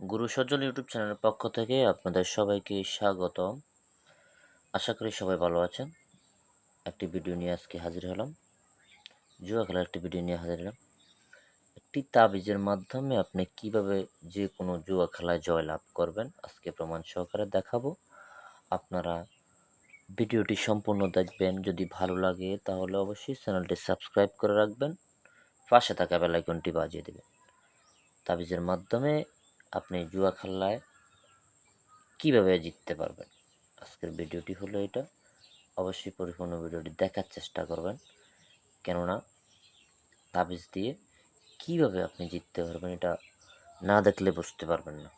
গুরু সজ্জল YouTube চ্যানেলের পক্ষ থেকে আপনাদের সবাইকে স্বাগত আশা করি সবাই ভালো আছেন। একটি ভিডিও নিয়ে আজকে হাজির হলাম। জুয়া খেলার একটি ভিডিও নিয়ে হাজির হলাম। একটি তাবিজের মাধ্যমে আপনি কীভাবে যে কোনো জুয়া খেলায় জয়লাভ করবেন আজকে প্রমাণ সহকারে দেখাবো। আপনারা ভিডিওটি সম্পূর্ণ দেখবেন। যদি ভালো লাগে তাহলে অবশ্যই চ্যানেলটি সাবস্ক্রাইব করে রাখবেন। পাশে থাকা বেলাইকনটি বাজিয়ে দেবেন। তাবিজের মাধ্যমে আপনি জুয়া খেলায় কীভাবে জিততে পারবেন? আজকের ভিডিওটি হলো এটা। অবশ্যই পরিপূর্ণ ভিডিওটি দেখার চেষ্টা করবেন। কেননা, তাবিজ দিয়ে কীভাবে আপনি জিততে পারবেন এটা না দেখলে বুঝতে পারবেন না।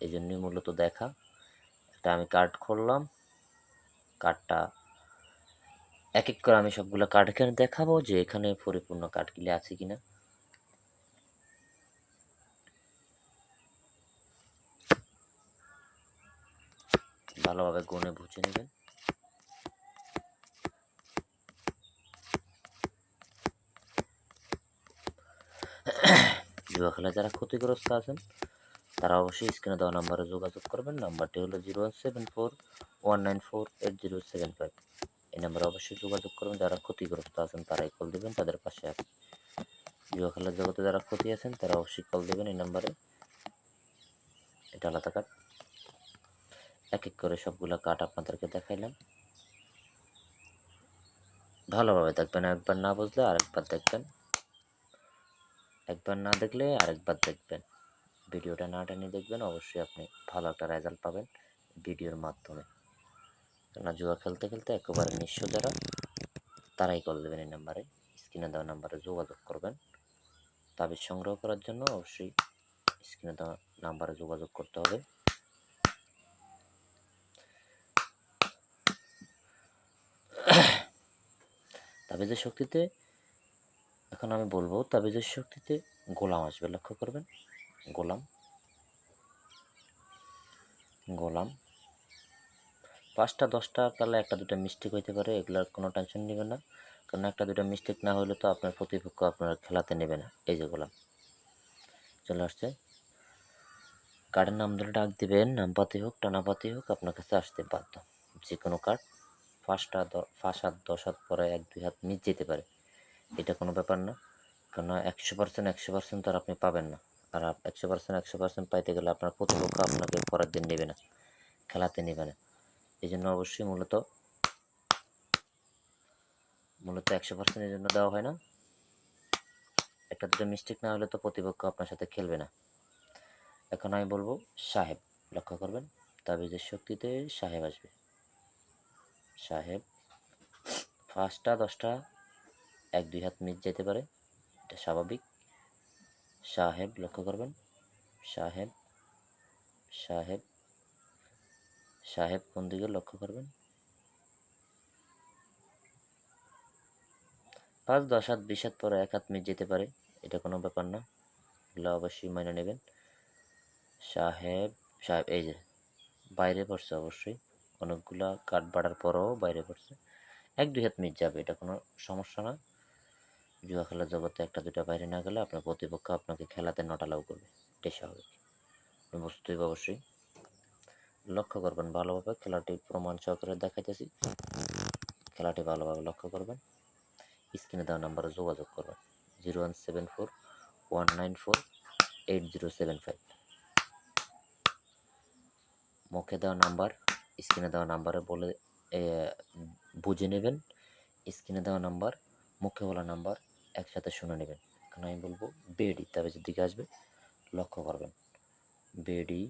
এই জন্যই মূলত দেখা। একটা আমি কার্ড খুললাম। কার্ডটা এক এক করে আমি সবগুলো কার্ড এখানে দেখাবো যে এখানে পরিপূর্ণ কার্ডগুলি আছে কিনা। ভালোভাবে গুনে বুঝে নেবেন জুয়া খেলায় যারা ক্ষতিগ্রস্ত আছেন, তারা অবশ্যই স্ক্রিনে দেওয়া নাম্বারে যোগাযোগ করবেন। নাম্বারটি হলো zero seven four one nine four eight zero seven five. এই নাম্বারে অবশ্যই যোগাযোগ করবেন। যারা ক্ষতিগ্রস্ত আছেন, তারাই কল দেবেন, তাদের পাশে আছে। জুয়া খেলার জগতে যারা ক্ষতি আছেন, তারা অবশ্যই কল দেবেন এই নাম্বারে। এটা আলাদা কার্ড। এক এক করে সবগুলো কাঠ আপনাদেরকে দেখাইলাম। ভালোভাবে দেখবেন, একবার না বুঝলে আরেকবার দেখবেন। একবার না দেখলে আরেকবার দেখবেন। ভিডিওটা না টেনে দেখবেন, অবশ্যই আপনি ভালো একটা রেজাল্ট পাবেন ভিডিওর মাধ্যমে। কেননা জুয়া খেলতে খেলতে একেবারে নিঃস্ব যারা, তারাই কল দেবেন এই নাম্বারে স্ক্রিনে দেওয়া নাম্বারে যোগাযোগ করবেন। তাবিজ সংগ্রহ করার জন্য অবশ্যই স্ক্রিনে দেওয়া নাম্বারে যোগাযোগ করতে হবে। তাবিজের শক্তিতে, এখন আমি বলব তাবিজের শক্তিতে গোলাম আসবে, লক্ষ্য করবেন? গোলাম। গোলাম। পাঁচটা, দশটা, তাহলে একটা, দুটো মিস্টেক হইতে পারে, এগুলোর কোনো টেনশন নেবেন না। কারণ একটা, দুটো মিস্টেক না হলে তো আপনার প্রতিপক্ষ আপনার খেলাতে নেবে না। এই যে গোলাম। চলে আসছে। কার্ডের নাম ধরে ডাক দিবেন, নামপাতি হোক, টানাপাতি হোক, আপনার কাছে আসতে বাধ্য। যে কোনো কার্ড পাঁচটা পাঁচ হাত দশ হাত পরে এক, দুই হাত মিস যেতে পারে। এটা কোনো ব্যাপার না। কেননা একশো পার্সেন্ট একশো পার্সেন্ট তো আর আপনি পাবেন না। আর একশো পার্সেন্ট একশো পার্সেন্ট পাইতে গেলে আপনার প্রতিপক্ষ আপনাকে পরের দিন নেবে না, খেলাতে নেবে না। এই জন্য অবশ্যই মূলত মূলত একশো পার্সেন্ট এই জন্য দেওয়া হয় না। একটা দুটো মিস্টেক না হলে তো প্রতিপক্ষ আপনার সাথে খেলবে না। এখন আমি বলব সাহেব, লক্ষ্য করবেন, তাবিজের শক্তিতে সাহেব আসবে। সাহেব, পাঁচটা, দশটা, এক, দুই হাত মিস যেতে পারে। এটা স্বাভাবিক। সাহেব, লক্ষ্য করবেন। সাহেব সাহেব সাহেব কোন দিকে লক্ষ্য করবেন? পাঁচ, দশ হাত, বিশ হাত পরে এক হাত মিস যেতে পারে। এটা কোনো ব্যাপার না। এগুলো অবশ্যই মেনে নেবেন। সাহেব সাহেব, এই যে, বাইরে পড়ছে অবশ্যই। অনেকগুলা কাঠ বাড়ার পরেও বাইরে পড়ছে। এক দুই হাত মিট যাবে, এটা কোনো সমস্যা না। জুয়া খেলার জগতে একটা দুটা বাইরে না গেলে আপনার প্রতিপক্ষ আপনাকে খেলাতে নট অ্যালাউ করবে, এটাই স্বাভাবিক। বুঝতেই অবশ্যই। লক্ষ্য করবেন ভালোভাবে, খেলাটি প্রমাণ সহকারে দেখাইতেছি। খেলাটি ভালোভাবে লক্ষ্য করবেন। স্ক্রিনে দেওয়া নাম্বারে যোগাযোগ করবেন। Zero one seven four, one nine four, eight zero seven five. মুখে দেওয়া নাম্বার স্ক্রিনে দেওয়া নাম্বারে বলে বুঝে নেবেন। স্ক্রিনে দেওয়া নাম্বার, মুখে বলা নাম্বার, একসাথে শুনে নেবেন। কারণ আমি বলব, বেডি তাবিজের দিকে আসবে, লক্ষ্য করবেন। বেডি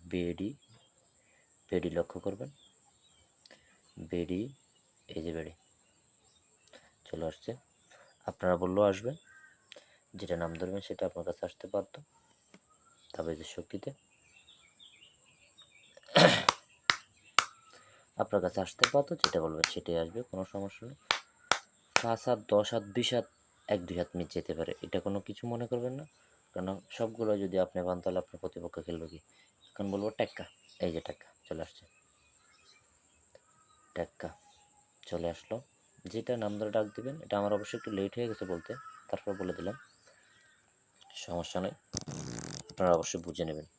বেডি বেডি লক্ষ্য করবেন। বেডি, এই যে বেডি, চলে আসছে। আপনারা বললেও আসবে, যেটা নাম ধরবেন সেটা আপনার কাছে আসতে বাধ্য। যে শক্তিতে আপনার কাছে আসতে পারতো, যেটা বলবেন সেটাই আসবে, কোনো সমস্যা নেই। পাঁচ হাত, দশ হাত, বিশ হাত, এক, দুই হাত মিট যেতে পারে, এটা কোনো কিছু মনে করবেন না। কারণ সবগুলো যদি আপনি পান, তাহলে আপনার প্রতিপক্ষ খেলবে কি? এখন বলব টেক্কা, এই যে টেক্কা, চলে আসছে। টেক্কা, চলে আসলো। যেটা নাম ধরে ডাক দিবেন, এটা আমার অবশ্যই একটু লেট হয়ে গেছে বলতে, তারপর বলে দিলাম। সমস্যা নেই, আপনারা অবশ্যই বুঝে নেবেন।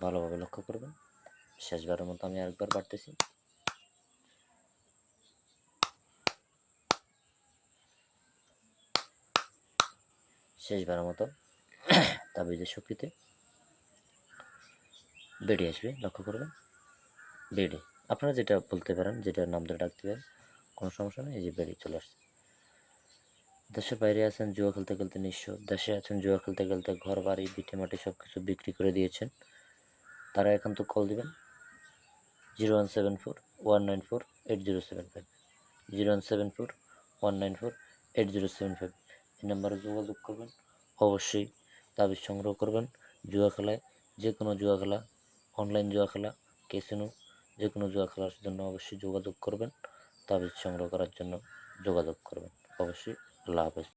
ভালোভাবে লক্ষ্য করবেন। শেষবারের মতো আমি আরেকবার বাড়তেছি। শেষবারের মতো তাবিজের শক্তিতে বেডে আসবে, লক্ষ্য করবেন। বেডে, আপনারা যেটা বলতে পারেন যেটা নাম ধরে ডাকতে পারেন, কোনো সমস্যা নেই, এই যে বেডে চলে আসছে। দেশের বাইরে আছেন, জুয়া খেলতে খেলতে নিঃস্ব, দেশে আছেন, জুয়া খেলতে খেলতে ঘর বাড়ি ভিটে মাটি সব কিছু বিক্রি করে দিয়েছেন। তারা এখন তো কল দিবেন। Zero one seven four one nine four eight zero seven five zero one seven four one nine four eight zero seven five এই নাম্বারে যোগাযোগ করবেন। অবশ্যই তাবিজ সংগ্রহ করবেন। জুয়া খেলায় যে কোনো জুয়া খেলা অনলাইন জুয়া খেলা ক্যাসিনো যে কোনো জুয়া খেলার জন্য অবশ্যই যোগাযোগ করবেন। তাবিজ সংগ্রহ করার জন্য যোগাযোগ করবেন। অবশ্যই আল্লাহ হাফেজ।